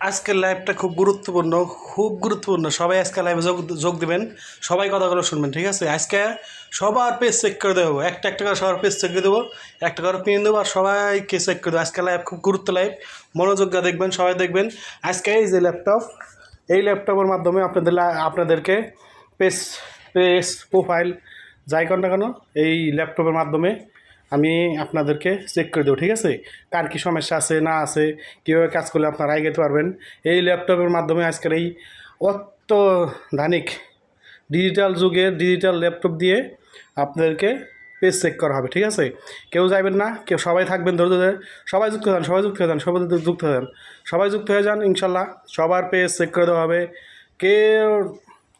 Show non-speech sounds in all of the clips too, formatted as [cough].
আজকের লাইভটা খুব গুরুত্বপূর্ণ খুব গুরুত্বপূর্ণ। সবাই আজকে লাইভে যোগ যোগ দেবেন, সবাই কথাগুলো শুনবেন, ঠিক আছে? আজকে সবার পেজ চেক করে দেবো, একটা একটা করে সবার পেজ চেক করে দেবো, একটা করে পিন দেবো, আর সবাইকে চেক করে দেবো। আজকে লাইভ খুব গুরুত্ব লাইভ মনোযোগ দেখবেন, সবাই দেখবেন। আজকে এই যে ল্যাপটপ এই ল্যাপটপের মাধ্যমে আপনাদের আপনাদেরকে পেজ পেজ প্রোফাইল যাই কর না কেন, এই ল্যাপটপের মাধ্যমে আমি আপনাদেরকে চেক করে দেবো, ঠিক আছে? কার কী সমস্যা আছে, না আছে, কীভাবে কাজ করলে আপনারা এগোতে পারবেন? এই ল্যাপটপের মাধ্যমে আজকের এই অত্যাধুনিক ডিজিটাল যুগে ডিজিটাল ল্যাপটপ দিয়ে আপনাদেরকে পেজ চেক করা হবে, ঠিক আছে? কেউ যাবেন না, কেউ সবাই থাকবেন ধরে ধরে। সবাই যুক্ত হয়ে যান সবাই যুক্ত হয়ে যান, সবাই যুক্ত হয়ে যান। সবাই যুক্ত হয়ে যান, ইনশাল্লাহ সবার পেজ চেক করে দেওয়া হবে। কেউ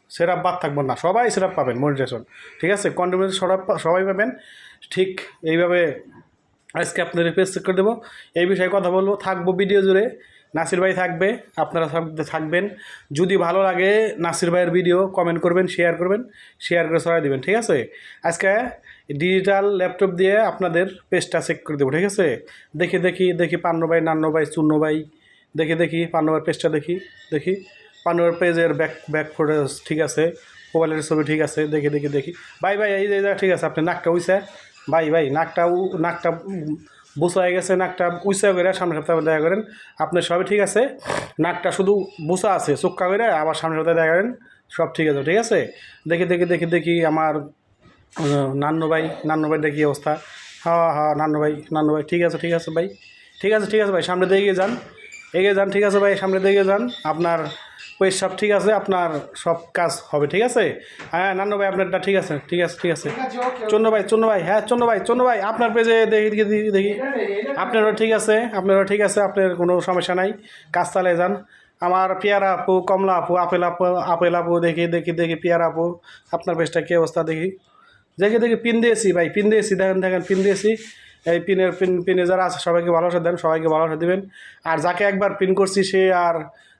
সেরাপ বাদ থাকবেন না, সবাই সেরাপ পাবেন, মনিটেশন, ঠিক আছে? কন্টিনিউস সরাপ সবাই পাবেন, ঠিক এইভাবে আজকে আপনাদের পেজ চেক করে দেবো। এই বিষয়ে কথা বলব, থাকব ভিডিও জুড়ে, নাসির ভাই থাকবে, আপনারা থাক- থাকবেন। যদি ভালো লাগে নাসির ভাইয়ের ভিডিও কমেন্ট করবেন শেয়ার করবেন শেয়ার করে সরাই দেবেন, ঠিক আছে? আজকে ডিজিটাল ল্যাপটপ দিয়ে আপনাদের পেজটা চেক করে দেবো, ঠিক আছে? দেখি দেখি দেখি পান্ন ভাই, নান্ন ভাই চূন্য ভাই, দেখি দেখি পান্নবার পেজটা দেখি দেখি। পান্নবার পেজের ব্যাক ব্যাক ফোটেজ ঠিক আছে, মোবাইলের ছবি ঠিক আছে, দেখি দেখি দেখি। ভাই ভাই, এই যে ঠিক আছে, আপনি নাকটা উইসা। ভাই ভাই, নাকটা নাকটা বুসা হয়ে গেছে, নাকটা উইসা করে সামনে সপ্তাহে দেখা করেন। আপনার সবই ঠিক আছে, নাকটা শুধু বুসা আছে, চোক্কা করে আবার সামনে সপ্তাহে দেখা করেন, সব ঠিক আছে ঠিক আছে? দেখি দেখি দেখি দেখি আমার নান্নু ভাই নান্নু ভাই দেখি অবস্থা। হ্যাঁ হ্যাঁ নান্নু ভাই নান্নু ভাই, ঠিক আছে ঠিক আছে ভাই, ঠিক আছে ঠিক আছে ভাই, সামনে দিয়ে যান, এগিয়ে যান, ঠিক আছে ভাই, সামনে দিয়ে যান। আপনার ওই সব ঠিক আছে আপনার সব কাজ হবে ঠিক আছে? হ্যাঁ নান্ন ভাই আপনারটা ঠিক আছে ঠিক আছে ঠিক আছে। চন্ন ভাই চন্ন ভাই হ্যাঁ চন্ন ভাই চন্ন ভাই আপনার পেজে দেখি দেখি দেখি দেখি। আপনারও ঠিক আছে আপনারও ঠিক আছে আপনার কোনো সমস্যা নাই। কাজ চালিয়ে যান। আমার পেয়ারা আপু কমলা আপু আপেল আপু আপেল আপু দেখি দেখি দেখি পেয়ারা আপু আপনার পেজটা কী অবস্থা দেখি। দেখে দেখি পিন দিয়েছি ভাই পিন দিয়েছি দেখেন দেখেন পিন দিয়েছি। এই পিনের পিন পিনে যারা আছে সবাইকে ভালোবাসা দেন সবাইকে ভালোবাসা দেবেন। আর যাকে একবার পিন করছি সে আর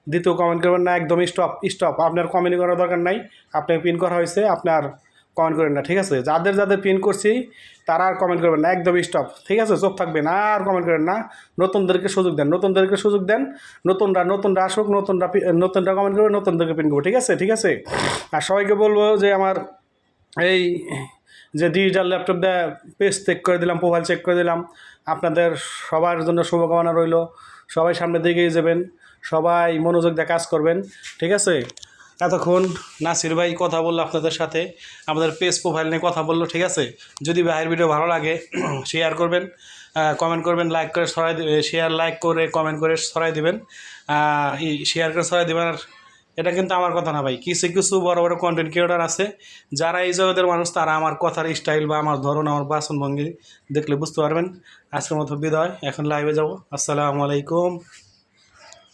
দ্বিতীয় কমেন্ট করবেন, না, একদম স্টপ স্টপ আপনার কমেন্ট করার দরকার নাই। আপনার পিন করা হয়েছে, আপনার কমেন্ট করেন না, ঠিক আছে? যাদের যাদের পিন করছি, তারা আর কমেন্ট করবেন না, একদম স্টপ ঠিক আছে? চোখ থাকবেন, আর কমেন্ট করেন না। নতুনদেরকে সুযোগ দেন, নতুনদেরকে সুযোগ দেন। নতুনরা নতুনরা আসুক, নতুনরা নতুনরা কমেন্ট করবে, নতুনদেরকে পিন করব, ঠিক আছে? ঠিক আছে? আর সবাইকে বলব যে আমার এই যে ডিজিটাল ল্যাপটপ দিয়ে পেজ চেক করে দিলাম প্রোফাইল চেক করে দিলাম। আপনাদের সবার জন্য শুভকামনা রইল। সবাই সামনের দিকে যাবেন। সবাই মনোযোগ দিয়ে কাজ করবেন, ঠিক আছে? এতক্ষণ নাসির ভাই কথা বলল আপনাদের সাথে, আমাদের পেজ প্রোফাইল নিয়ে কথা বলল, ঠিক আছে? যদি ভাইয়ের ভিডিও ভালো লাগে [clears throat] শেয়ার করবেন কমেন্ট করবেন লাইক করে সরাই শেয়ার লাইক করে কমেন্ট করে সরাই দিবেন। শেয়ার করে সরাই দেবেন আর এটা কিন্তু আমার কথা না ভাই, কিছু কিছু বড় বড় কন্টেন্ট ক্রিয়েটার আছে, যারা এই জগতের মানুষ, তারা আমার কথার স্টাইল বা আমার ধরন, আমার বাসনভঙ্গি দেখলে বুঝতে পারবেন। আজকের মতো বিদায়, এখন লাইভে যাব। আসসালামু আলাইকুম।